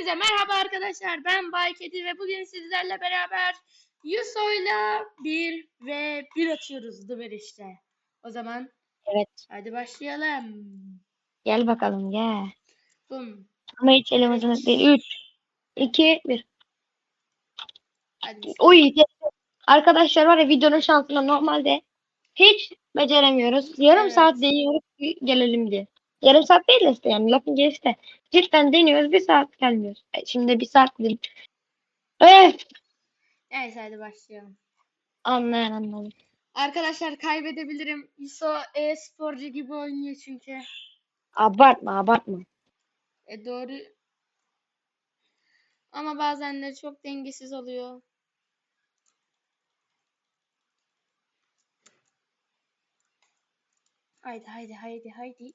Hepinize merhaba arkadaşlar. Ben Bay Kedi ve bugün sizlerle beraber Yuso'yla bir ve bir atıyoruz Dıver işte. O zaman Evet. hadi başlayalım. Gel bakalım gel. Bum. Ama hiç elimizin değil. 3, 2, 1. Hadi Oy. Arkadaşlar var ya videonun şansına normalde hiç beceremiyoruz. Yarım Evet. saat deniyoruz gelelim diye. Yarım saat değil de işte yani lafın gelişi de. Cidden deniyoruz bir saat gelmiyoruz. E, Şimdi bir saat dedim. Evet. Neyse hadi başlayalım. Anlayan anladım. Arkadaşlar kaybedebilirim. Yuso e-sporcu gibi oynuyor çünkü. Abartma abartma. E doğru. Ama bazen de çok dengesiz oluyor. Haydi haydi haydi haydi.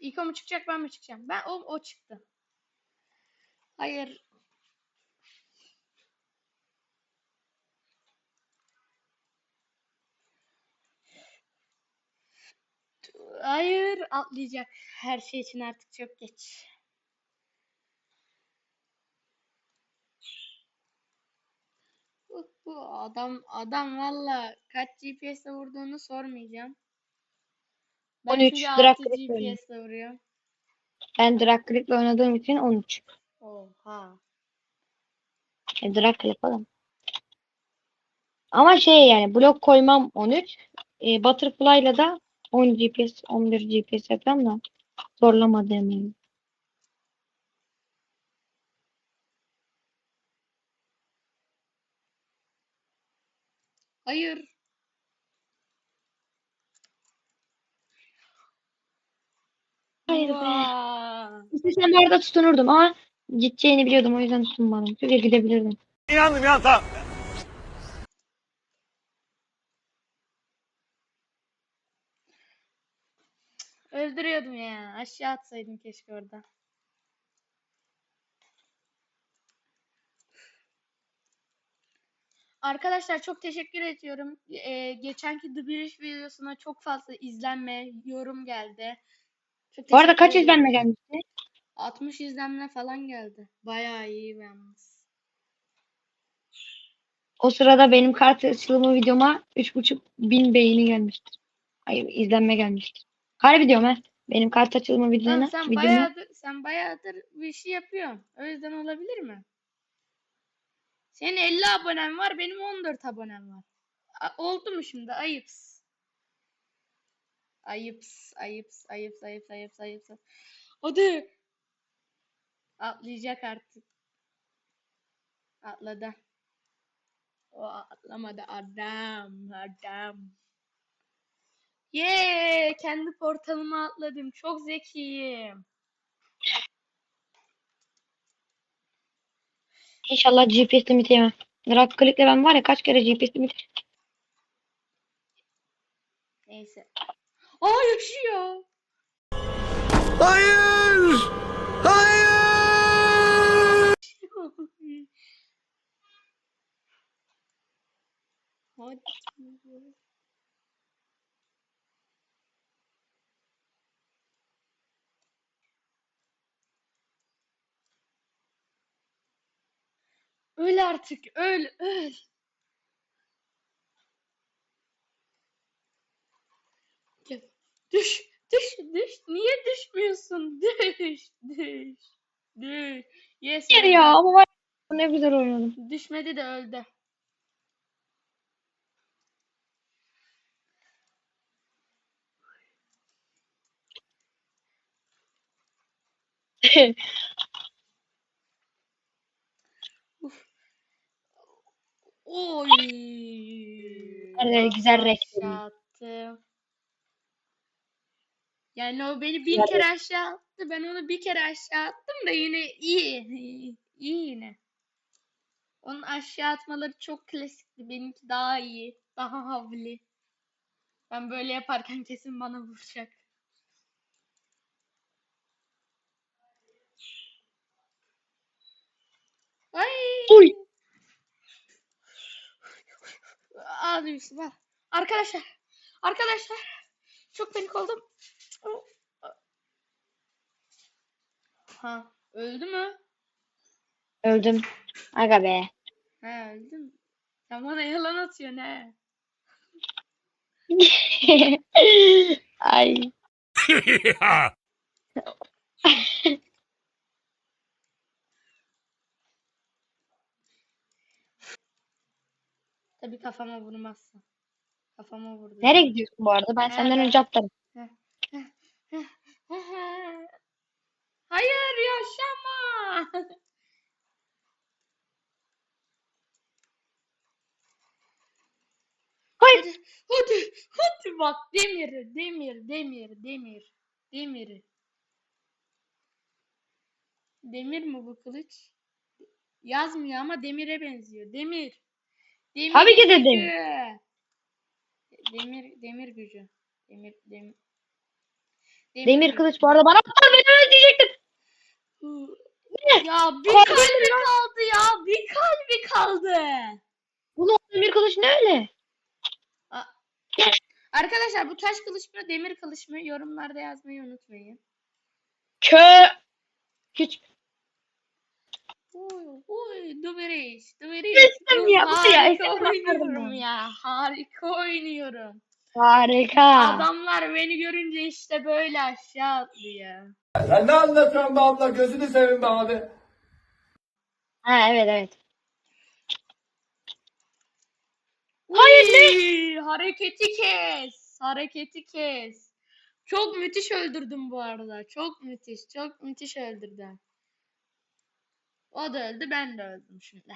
İlk o mu çıkacak ben mi çıkacağım? Ben o o çıktı. Hayır. Hayır atlayacak. Her şey için artık çok geç. Bu, adam adam valla kaç GPS'le vurduğunu sormayacağım. Ben 13 çünkü drag 6 click oynuyor. GPS'le vuruyor. Ben drag click'le oynadığım için 13. Oha. E, drag click oğlum. Ama şey yani blok koymam 13. E, Butterfly'la da 10 GPS, 11 GPS yapıyorum da zorlamadım yani. Hayır. Hayır be. Vaa. İstesem orada tutunurdum ama gideceğini biliyordum o yüzden tutunmadım. Çünkü gidebilirdim. İnandım ya tamam. Öldürüyordum ya. Aşağı atsaydım keşke orada. Arkadaşlar çok teşekkür ediyorum. Ee, geçenki The British videosuna çok fazla izlenme, yorum geldi. Çok Bu arada teşekkür kaç ederim. izlenme gelmişti? 60 izlenme falan geldi. Bayağı iyi yalnız. O sırada benim kart açılımı videoma 3.5 bin beğeni gelmiştir. Hayır izlenme gelmiştir. Harbi diyorum ha. Benim kart açılımı Tamam, videona, sen videoma bayağıdır sen bayağıdır bir işi yapıyorsun. O yüzden olabilir mi? Senin 50 abonen var, benim 14 abonem var. A- oldu mu şimdi? Ayıps. Ayıps, ayıps, ayıps, ayıps, ayıps, ayıps. Hadi. Atlayacak artık. Atladı. O atlamadı adam, adam. Yee, kendi portalıma atladım. Çok zekiyim. İnşallah GPS limiti yemem. Drag click'le ben var ya kaç kere GPS limiti. Neyse. Aa yaşıyor. Hayır! Hayır! Hadi. Öl artık, öl, öl. Düş, düş, düş. Niye düşmüyorsun? Düş, düş, düş. Yes, Hayır ya ama var ya, ne güzel oynadım. Düşmedi de öldü. Oy. Güzel Aşağı attı. Yani o beni bin kere aşağı attı. Ben onu bir kere aşağı attım da yine iyi. İyi, iyi yine. Onun aşağı atmaları çok klasikti. Benimki daha iyi. Daha havli. Ben böyle yaparken kesin bana vuracak. Ay. Uy. Ağzı Yusuf al. Arkadaşlar. Arkadaşlar. Çok panik oldum. Ha, öldü mü? Öldüm. Aga be. He öldü mü? Sen bana yalan atıyorsun he. Ay. Tabii kafama vurmazsa. Kafama vurdu. Nereye gidiyorsun bu arada? Ben senden önce atlarım. Hayır yaşama. Hayır. Hadi, hadi, hadi bak demir, demir, demir, demir, demir. Demir mi bu kılıç? Yazmıyor ama demire benziyor. Demir. Demir Tabii ki de demir. Demir, demir gücü. Demir, demir. Demir gücü. kılıç bu arada bana. Ya bir Kalbim kalbi kaldı ya. Bir kalbi kaldı. Ulan demir kılıç ne öyle? Arkadaşlar bu taş kılıç mı demir kılıç mı yorumlarda yazmayı unutmayın. Kö. Hiç. Uy, uy, ya, bu ya, Harika bakmadım oynuyorum ya. Harika oynuyorum. Harika. Adamlar beni görünce işte böyle aşağı atlıyor. Sen ne anlatıyorsun be abla? Gözünü seveyim be abi. Ha evet evet. Hayır ne? Hareketi kes. Hareketi kes. Çok müthiş öldürdüm bu arada. Çok müthiş. Çok müthiş öldürdüm. O da öldü ben de öldüm şimdi.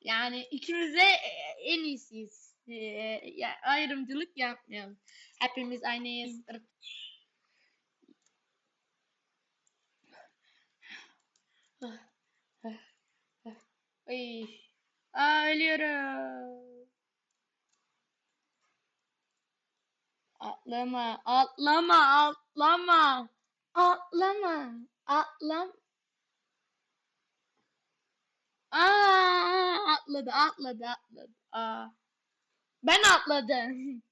Yani ikimiz de e, en iyisiyiz. E, ya, ayrımcılık yapmayalım. Hepimiz aynıyız. Ay. Aa, ölüyorum. Atlama, atlama, atlama. Atlama, atlam. Aa, atladı, atladı, atladı. Aa. Ben atladım.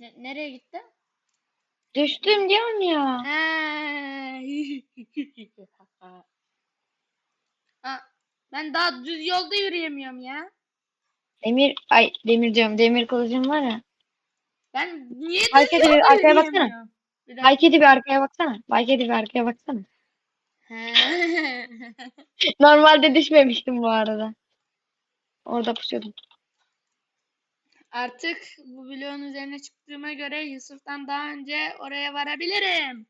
Ne- nereye gitti? Düştüm diyorum ya. Ha. Aa, ben daha düz yolda yürüyemiyorum ya. Demir ay demir diyorum. Demir kılıcım var ya. Ben niye düz Harekete bir arkaya baksana. Bir dakika. Baykedi bir arkaya baksana. Baykedi bir arkaya baksana. Normalde düşmemiştim bu arada. Orada pusuyordum. Artık bu bloğun üzerine çıktığıma göre Yusuf'tan daha önce oraya varabilirim.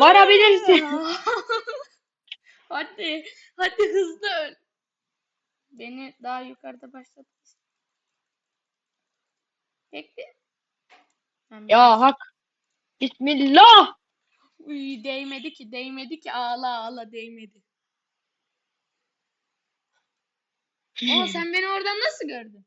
Varabilirsin. hadi, hadi hızlı öl. Beni daha yukarıda başlat. Bekle. Ben ya hak. Bismillah. Uy, değmedi ki, değmedi ki. Ağla ağla değmedi. Aa sen beni oradan nasıl gördün?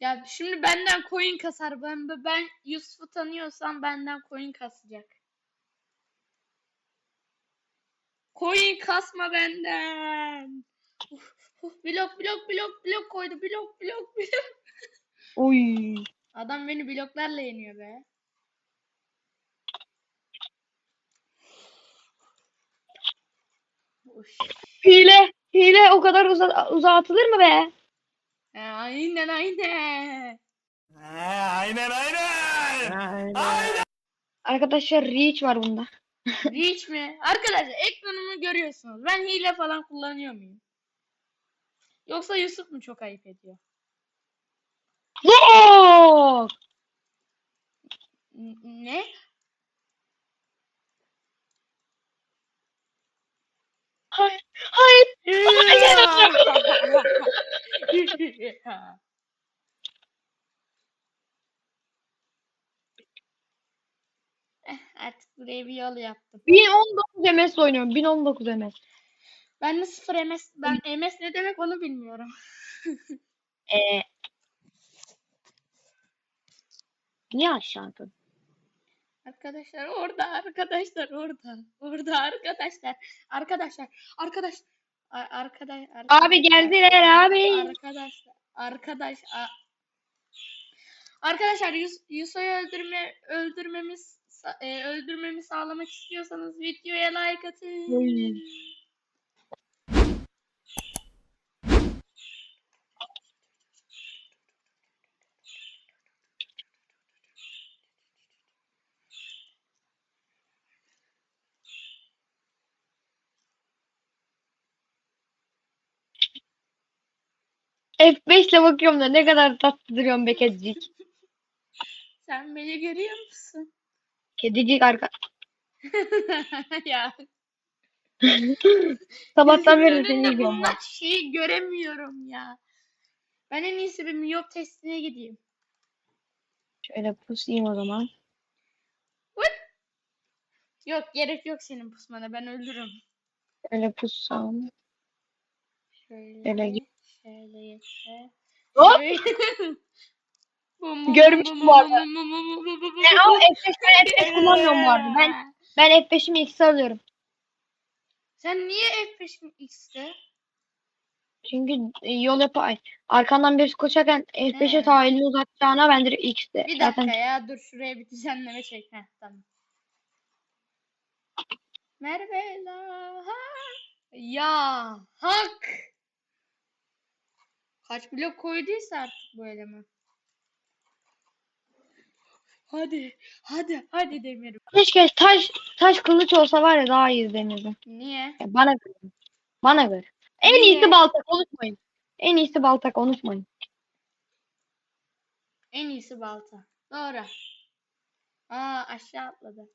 Ya şimdi benden coin kasar. Ben ben Yusuf'u tanıyorsam benden coin kasacak. Coin kasma benden. Uf, uf, blok blok blok blok koydu. Blok blok blok. Uy. Adam beni bloklarla yeniyor be. Hile. Hile o kadar uza uzağa atılır mı be? Ha, Aynen aynen. aynen aynen. Arkadaşlar reach var bunda. Reach mi? Arkadaşlar ekranımı görüyorsunuz. Ben hile falan kullanıyor muyum? Yoksa Yusuf mu çok ayıp ediyor? Yok. Ne? Hayır. Hayır. Eh, Artık buraya bir yol yaptım. 1019 MS oynuyorum. 1019 MS. Ben de sıfır MS, ben MS ne demek onu bilmiyorum. Ee, niye aşağı atladın? Arkadaşlar orada, arkadaşlar orada, orada arkadaşlar, arkadaşlar, arkadaş, A- arkadaş, Abi geldiler abi. Arkadaşlar, arkadaş, a- Arkadaşlar Yus Yusuf'u öldürme öldürmemiz e, öldürmemi sağlamak istiyorsanız videoya like atın. F5 ile bakıyorum da ne kadar tatlı duruyorsun be kedicik. Sen beni görüyor musun? Kedicik arka. ya. Sabahtan beri seni ben. bulunan şeyi göremiyorum ya. Ben en iyisi bir miyop testine gideyim. Şöyle pusayım o zaman. Yok gerek yok senin pusmana ben ölürüm. Şöyle pussam. Şöyle. Şöyle git. Geçse. Hop! Görmüştüm bum, bu arada. E, ama F5 ben F5 kullanmıyorum bu arada. Ben ben F5'imi X'e alıyorum. Sen niye F5'in X'te? Çünkü e, yol yapı ay. Arkandan birisi koşarken F5'e He. ta elini uzatacağına ben direkt X'te. Bir Zaten dakika ya dur şuraya bir düzenleme çek. Heh, tamam. Merve la ha. Ya hak. Kaç blok koyduysa artık bu eleman. Hadi, hadi, hadi Demir. keşke taş taş kılıç olsa var ya daha iyi denirdi. Niye? Ya bana göre. Bana göre. En Niye? iyisi balta konuşmayın. En iyisi balta konuşmayın. En iyisi balta. Doğru. Aa aşağı atladı.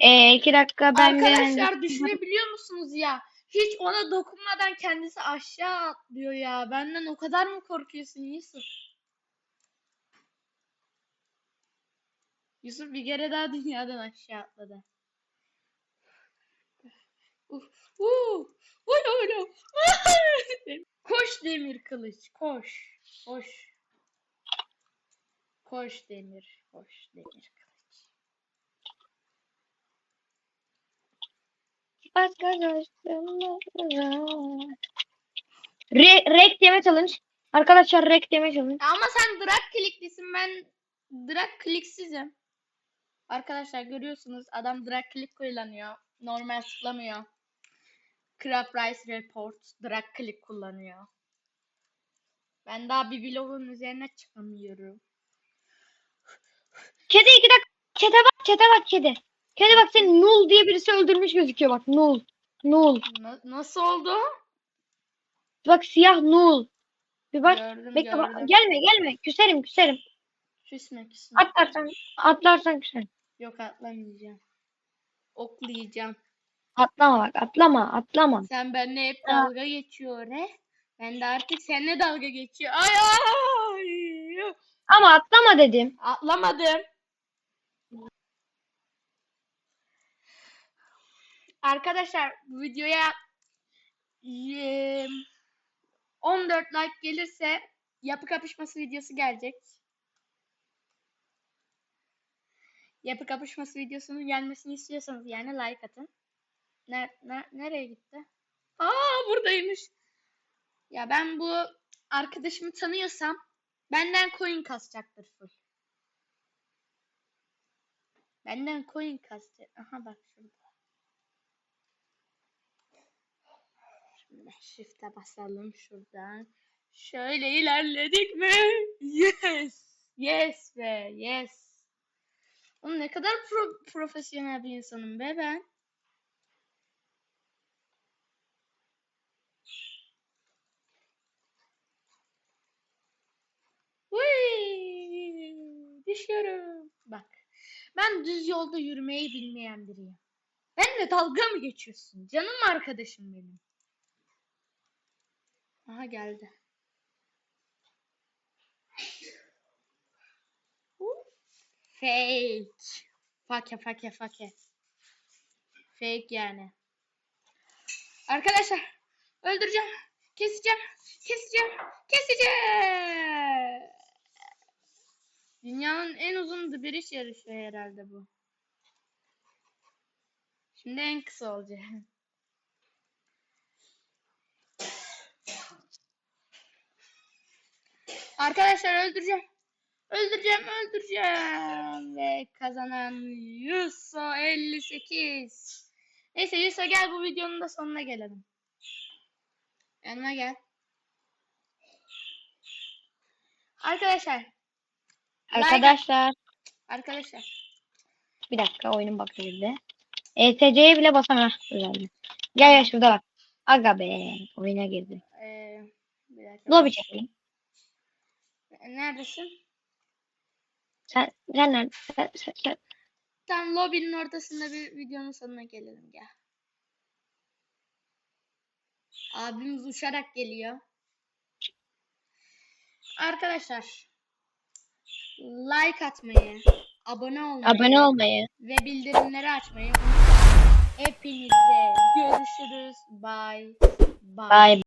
Ee, iki dakika ben Arkadaşlar düşünebiliyor musunuz ya? Hiç ona dokunmadan kendisi aşağı atlıyor ya. Benden o kadar mı korkuyorsun Yusuf? Yusuf bir kere daha dünyadan aşağı atladı. Uf, uy, uy, uy. Koş demir kılıç, koş, koş. Koş demir, koş demir Re rek yeme challenge. Arkadaşlar rek yeme challenge. Ama sen drag click'lisin ben drag clicksizim. Arkadaşlar görüyorsunuz adam drag click kullanıyor. Normal tıklamıyor. Craft Rice Report drag click kullanıyor. Ben daha bir vlogun üzerine çıkamıyorum. Kedi iki dakika. Çete bak çete bak kedi. Kedi bak seni Nul diye birisi öldürmüş gözüküyor bak Nul. Nul. Na- nasıl oldu? Bak siyah Nul. Bir bak. Gördüm Bekle bak. gördüm. Gelme gelme. Küserim küserim. Küsme küsme. Atlarsan atlarsan küserim. Yok atlamayacağım. Oklayacağım. Atlama bak atlama atlama. Sen benimle hep Aa. dalga geçiyor he. Ben de artık seninle dalga geçiyor. Ay ay. Ama atlama dedim. Atlamadım. Arkadaşlar bu videoya eee, 14 like gelirse yapı kapışması videosu gelecek. Yapı kapışması videosunun gelmesini istiyorsanız yani like atın. Ne, ne- nereye gitti? Aa buradaymış. Ya ben bu arkadaşımı tanıyorsam benden coin kasacaktır full. Benden coin kasacak. Aha bak şurada. Şimdi shift'e basalım şuradan. Şöyle ilerledik mi? Yes. Yes be. Yes. Oğlum ne kadar pro- profesyonel bir insanım be ben. Uy, düşüyorum. Bak. Ben düz yolda yürümeyi bilmeyen biriyim. Benimle dalga mı geçiyorsun? Canım arkadaşım benim. Aha geldi. Fake. Fake fake fake. Fake yani. Arkadaşlar öldüreceğim. Keseceğim. Keseceğim. Keseceğim. Dünyanın en uzun biriş yarışı herhalde bu. Şimdi en kısa olacak. Arkadaşlar öldüreceğim. Öldüreceğim, öldüreceğim. Ve kazanan Yuso 58. Neyse Yuso gel bu videonun da sonuna gelelim. Yanıma gel. Arkadaşlar, Arkadaşlar arkadaşlar. bir dakika oyunun baktı bizde. ETC'ye bile basamam. Güzeldi. Gel gel şurada bak. Aga be. Oyuna girdi. Ee, bir dakika. Lobi çekelim. Neredesin? Sen, sen, nerede- sen, sen, sen. Tam lobinin ortasında bir videonun sonuna gelelim gel. Abimiz uçarak geliyor. Arkadaşlar like atmayı, abone olmayı Abone olmayı. ve bildirimleri açmayı unutmayın. Hepinize görüşürüz. Bye. Bye. Bye.